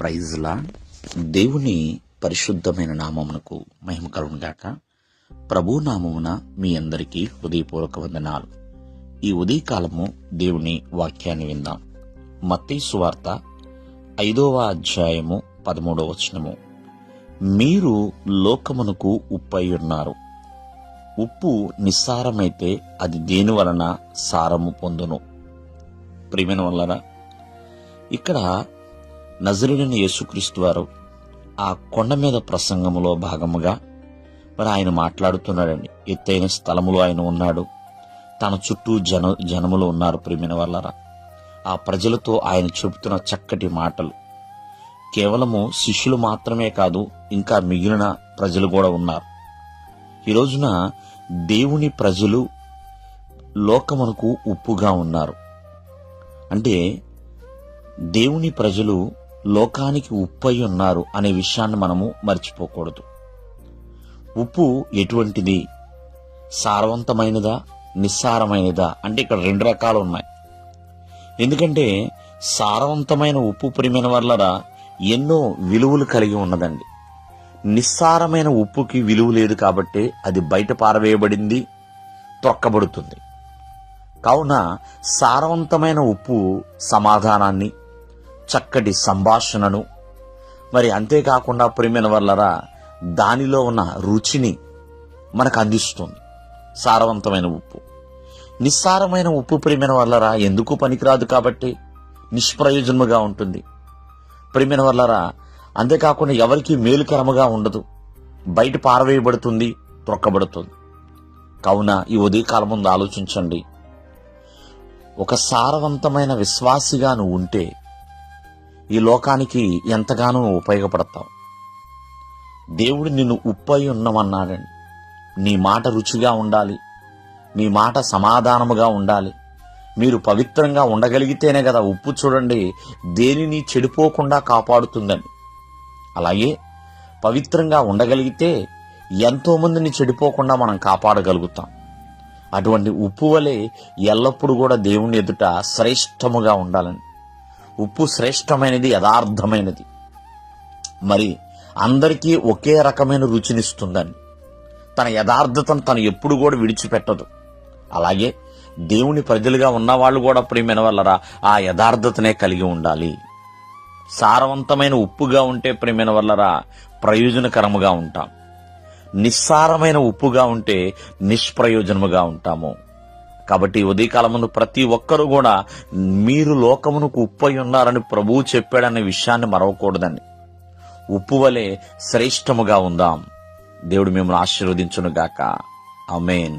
ప్రైజ్లా దేవుని పరిశుద్ధమైన నామమునకు మహిమ కలుగుగాక ప్రభు నామమున మీ అందరికీ హృదయపూర్వక వందనాలు. ఈ ఉదయకాలము దేవుని వాక్యాన్ని విందాం. మత్తీ సువార్త ఐదవ అధ్యాయము పదమూడవ వచనము. మీరు లోకమునకు ఉప్పై ఉన్నారు. ఉప్పు నిస్సారమైతే అది దేని వలన సారము పొందును? ప్రియమైన వలన ఇక్కడ నజరుడైన యేసుక్రీస్తు వారు ఆ కొండ మీద ప్రసంగములో భాగముగా మరి ఆయన మాట్లాడుతున్నాడండి. ఎత్తైన స్థలములో ఆయన ఉన్నాడు. తన చుట్టూ జన జనములు ఉన్నారు ప్రేమిన వాళ్ళరా ఆ ప్రజలతో ఆయన చెబుతున్న చక్కటి మాటలు. కేవలము శిష్యులు మాత్రమే కాదు ఇంకా మిగిలిన ప్రజలు కూడా ఉన్నారు. ఈ రోజున దేవుని ప్రజలు లోకమునకు ఉప్పుగా ఉన్నారు. అంటే దేవుని ప్రజలు లోకానికి ఉప్పై ఉన్నారు అనే విషయాన్ని మనము మర్చిపోకూడదు. ఉప్పు ఎటువంటిది? సారవంతమైనదా? నిస్సారమైనదా? అంటే ఇక్కడ రెండు రకాలు ఉన్నాయి. ఎందుకంటే సారవంతమైన ఉప్పు ప్రియమైన వల్లరా ఎన్నో విలువలు కలిగి ఉన్నదండి. నిస్సారమైన ఉప్పుకి విలువ లేదు కాబట్టి అది బయట పారవేయబడింది తొక్కబడుతుంది. కావున సారవంతమైన ఉప్పు సమాధానాన్ని చక్కటి సంభాషణను. మరి అంతేకాకుండా ప్రేమైన వల్లరా దానిలో ఉన్న రుచిని మనకు అందిస్తుంది సారవంతమైన ఉప్పు. నిస్సారమైన ఉప్పు ప్రేమైన వల్లరా ఎందుకు పనికిరాదు కాబట్టి? నిష్ప్రయోజనముగా ఉంటుంది. ప్రేమైన వల్లరా అంతేకాకుండా ఎవరికి మేలుకరముగా ఉండదు. బయట పారవేయబడుతుంది త్రొక్కబడుతుంది. కావున ఈ ఉదయకాలం ముందు ఆలోచించండి. ఒక సారవంతమైన విశ్వాసిగా నువ్వు ఉంటే ఈ లోకానికి ఎంతగానో ఉపయోగపడతావు. దేవుడు నిన్ను ఉప్పై ఉన్నమన్నాడండి నీ మాట రుచిగా ఉండాలి. నీ మాట సమాధానముగా ఉండాలి. మీరు పవిత్రంగా ఉండగలిగితేనే కదా ఉప్పు చూడండి దేనిని చెడిపోకుండా కాపాడుతుందండి అలాగే పవిత్రంగా ఉండగలిగితే ఎంతోమందిని చెడిపోకుండా మనం కాపాడగలుగుతాం. అటువంటి ఉప్పు వలె ఎల్లప్పుడూ కూడా దేవుని ఎదుట శ్రేష్టముగా ఉండాలని. ఉప్పు శ్రేష్టమైనది యథార్థమైనది. మరి అందరికీ ఒకే రకమైన రుచినిస్తుందని. తన యథార్థతను తను ఎప్పుడు కూడా విడిచిపెట్టదు. అలాగే దేవుని ప్రజలుగా ఉన్నవాళ్ళు కూడా ప్రేమైన వల్లరా ఆ యథార్థతనే కలిగి ఉండాలి. సారవంతమైన ఉప్పుగా ఉంటే ప్రేమైన వల్లరా ప్రయోజనకరముగా ఉంటాం. నిస్సారమైన ఉప్పుగా ఉంటే నిష్ప్రయోజనముగా ఉంటాము. కాబట్టి ఉదయకాలమును ప్రతి ఒక్కరూ కూడా మీరు లోకమునకు ఉప్పై ఉన్నారని ప్రభువు చెప్పాడనే విషయాన్ని మరవకూడదండి. ఉప్పు వలె శ్రేష్టముగా ఉందాం. దేవుడు మిమ్మల్ని ఆశీర్వదించునుగాక. అమేన్